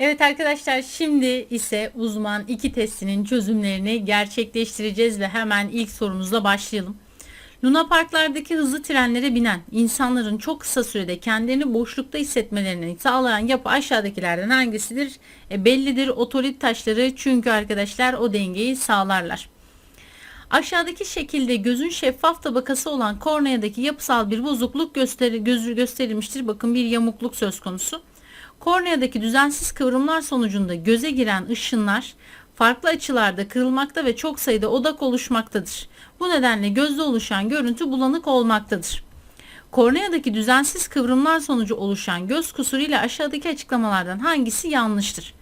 Evet arkadaşlar şimdi ise uzman iki testinin çözümlerini gerçekleştireceğiz ve hemen ilk sorumuzla başlayalım. Luna parklardaki hızlı trenlere binen insanların çok kısa sürede kendilerini boşlukta hissetmelerini sağlayan yapı aşağıdakilerden hangisidir? E, bellidir otolit taşları çünkü arkadaşlar o dengeyi sağlarlar. Aşağıdaki şekilde gözün şeffaf tabakası olan korneadaki yapısal bir bozukluk göster gözü gösterilmiştir. Bakın bir yamukluk söz konusu. Korneadaki düzensiz kıvrımlar sonucunda göze giren ışınlar farklı açılarda kırılmakta ve çok sayıda odak oluşmaktadır. Bu nedenle gözde oluşan görüntü bulanık olmaktadır. Korneadaki düzensiz kıvrımlar sonucu oluşan göz kusuru ile aşağıdaki açıklamalardan hangisi yanlıştır?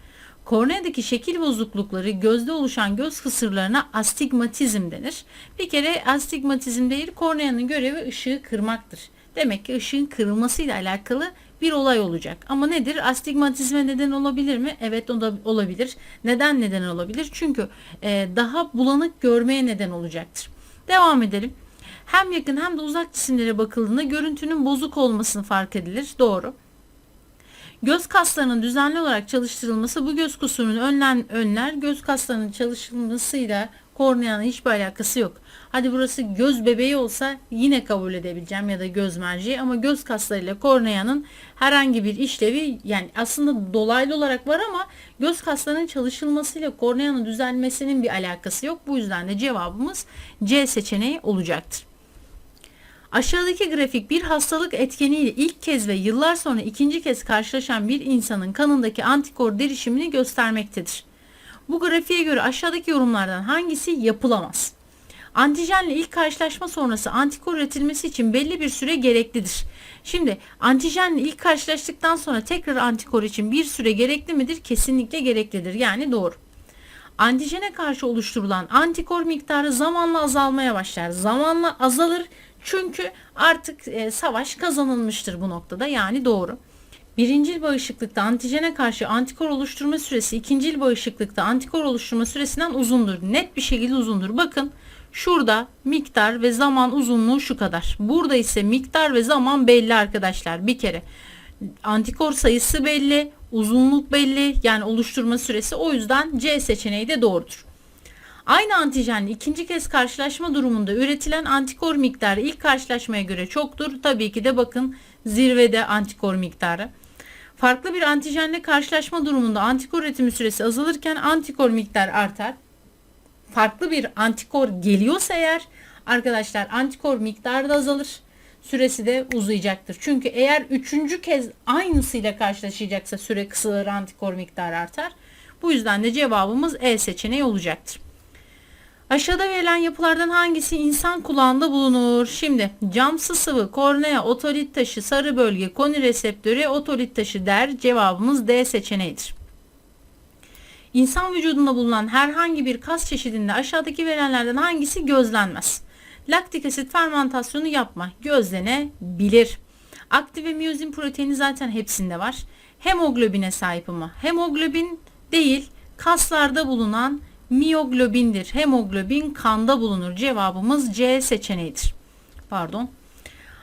Korneadaki şekil bozuklukları gözde oluşan göz kısırlarına astigmatizm denir. Bir kere astigmatizm değil korneanın görevi ışığı kırmaktır. Demek ki ışığın kırılmasıyla alakalı bir olay olacak. Ama nedir? Astigmatizme neden olabilir mi? Evet o da olabilir. Neden neden olabilir? Çünkü e, daha bulanık görmeye neden olacaktır. Devam edelim. Hem yakın hem de uzak cisimlere bakıldığında görüntünün bozuk olmasını fark edilir. Doğru. Göz kaslarının düzenli olarak çalıştırılması bu göz kusurunu önlen, önler. Göz kaslarının çalışılmasıyla korneanın hiçbir alakası yok. Hadi burası göz bebeği olsa yine kabul edebileceğim ya da göz merceği ama göz kaslarıyla korneanın herhangi bir işlevi yani aslında dolaylı olarak var ama göz kaslarının çalışılmasıyla korneanın düzelmesinin bir alakası yok. Bu yüzden de cevabımız C seçeneği olacaktır. Aşağıdaki grafik bir hastalık etkeniyle ilk kez ve yıllar sonra ikinci kez karşılaşan bir insanın kanındaki antikor derişimini göstermektedir. Bu grafiğe göre aşağıdaki yorumlardan hangisi yapılamaz? Antijenle ilk karşılaşma sonrası antikor üretilmesi için belli bir süre gereklidir. Şimdi antijenle ilk karşılaştıktan sonra tekrar antikor için bir süre gerekli midir? Kesinlikle gereklidir. Yani doğru. Antijene karşı oluşturulan antikor miktarı zamanla azalmaya başlar. Zamanla azalır çünkü artık e, savaş kazanılmıştır bu noktada. Yani doğru. Birincil bağışıklıkta antijene karşı antikor oluşturma süresi ikincil bağışıklıkta antikor oluşturma süresinden uzundur. Net bir şekilde uzundur. Bakın şurada miktar ve zaman uzunluğu şu kadar. Burada ise miktar ve zaman belli arkadaşlar. Bir kere antikor sayısı belli, uzunluk belli yani oluşturma süresi o yüzden C seçeneği de doğrudur. Aynı antijenle ikinci kez karşılaşma durumunda üretilen antikor miktarı ilk karşılaşmaya göre çoktur. Tabii ki de bakın zirvede antikor miktarı. Farklı bir antijenle karşılaşma durumunda antikor üretimi süresi azalırken antikor miktar artar. Farklı bir antikor geliyorsa eğer arkadaşlar antikor miktarı da azalır. Süresi de uzayacaktır. Çünkü eğer üçüncü kez aynısıyla karşılaşacaksa süre kısalır antikor miktarı artar. Bu yüzden de cevabımız E seçeneği olacaktır. Aşağıda verilen yapılardan hangisi insan kulağında bulunur? Şimdi camsı sıvı, kornea, otolit taşı, sarı bölge, koni reseptörü, otolit taşı der. Cevabımız D seçeneğidir. İnsan vücudunda bulunan herhangi bir kas çeşidinde aşağıdaki verilenlerden hangisi gözlenmez? Laktik asit fermentasyonu yapma, gözlenebilir. Aktif ve miyozin proteini zaten hepsinde var. Hemoglobine sahip ama hemoglobin değil kaslarda bulunan miyoglobindir. Hemoglobin kanda bulunur. Cevabımız C seçeneğidir. Pardon.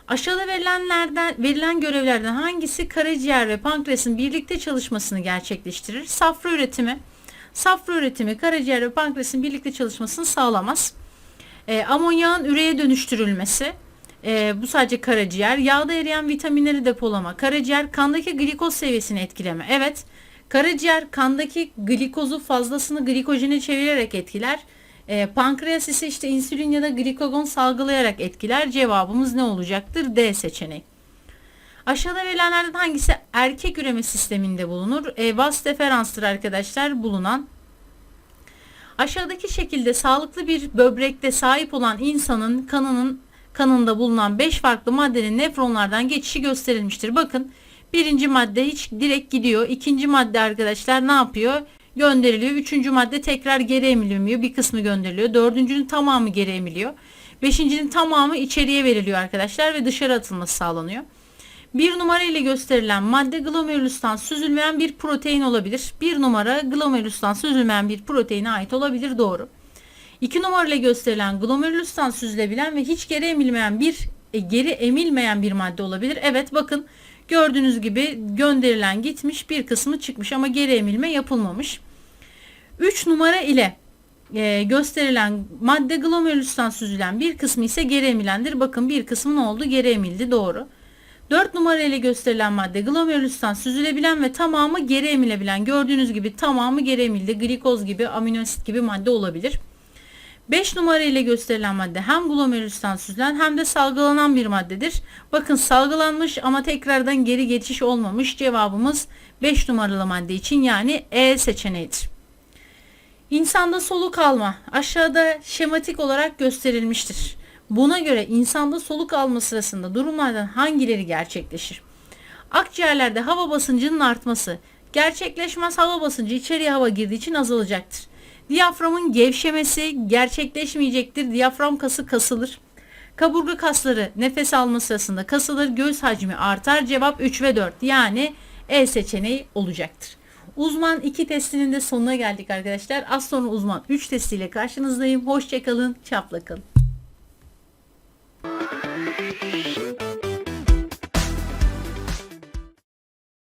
Aşağıda verilenlerden verilen görevlerden hangisi karaciğer ve pankreasın birlikte çalışmasını gerçekleştirir? Safra üretimi. Safra üretimi karaciğer ve pankreasın birlikte çalışmasını sağlamaz. E, amonyağın üreye dönüştürülmesi. E, bu sadece karaciğer. Yağda eriyen vitaminleri depolama. Karaciğer kandaki glikoz seviyesini etkileme. Evet. Karaciğer kandaki glikozu fazlasını glikojene çevirerek etkiler. E, pankreas ise işte insülin ya da glikagon salgılayarak etkiler. Cevabımız ne olacaktır? D seçeneği. Aşağıda verilenlerden hangisi erkek üreme sisteminde bulunur? E, vas deferanstır arkadaşlar bulunan. Aşağıdaki şekilde sağlıklı bir böbrekte sahip olan insanın kanının kanında bulunan 5 farklı maddenin nefronlardan geçişi gösterilmiştir. Bakın Birinci madde hiç direkt gidiyor. İkinci madde arkadaşlar ne yapıyor? Gönderiliyor. Üçüncü madde tekrar geri emilmiyor. Bir kısmı gönderiliyor. Dördüncünün tamamı geri emiliyor. Beşincinin tamamı içeriye veriliyor arkadaşlar ve dışarı atılması sağlanıyor. Bir numara ile gösterilen madde glomerulustan süzülmeyen bir protein olabilir. Bir numara glomerulustan süzülmeyen bir proteine ait olabilir. Doğru. İki numara ile gösterilen glomerulustan süzülebilen ve hiç geri emilmeyen bir E, geri emilmeyen bir madde olabilir. Evet bakın gördüğünüz gibi gönderilen gitmiş bir kısmı çıkmış ama geri emilme yapılmamış. 3 numara ile e, gösterilen madde glomerülustan süzülen bir kısmı ise geri emilendir. Bakın bir kısmı ne oldu? Geri emildi doğru. 4 numara ile gösterilen madde glomerülustan süzülebilen ve tamamı geri emilebilen. Gördüğünüz gibi tamamı geri emildi. Glikoz gibi, aminoasit gibi madde olabilir. 5 numara ile gösterilen madde hem glomerülustan süzülen hem de salgılanan bir maddedir. Bakın salgılanmış ama tekrardan geri geçiş olmamış. Cevabımız 5 numaralı madde için yani E seçeneğidir. İnsanda soluk alma aşağıda şematik olarak gösterilmiştir. Buna göre insanda soluk alma sırasında durumlardan hangileri gerçekleşir? Akciğerlerde hava basıncının artması. Gerçekleşmez hava basıncı içeriye hava girdiği için azalacaktır. Diyaframın gevşemesi gerçekleşmeyecektir. Diyafram kası kasılır. Kaburga kasları nefes alma sırasında kasılır. Göğüs hacmi artar. Cevap 3 ve 4 yani E seçeneği olacaktır. Uzman 2 testinin de sonuna geldik arkadaşlar. Az sonra uzman 3 testiyle karşınızdayım. Hoşçakalın, çapla kalın. Thank you.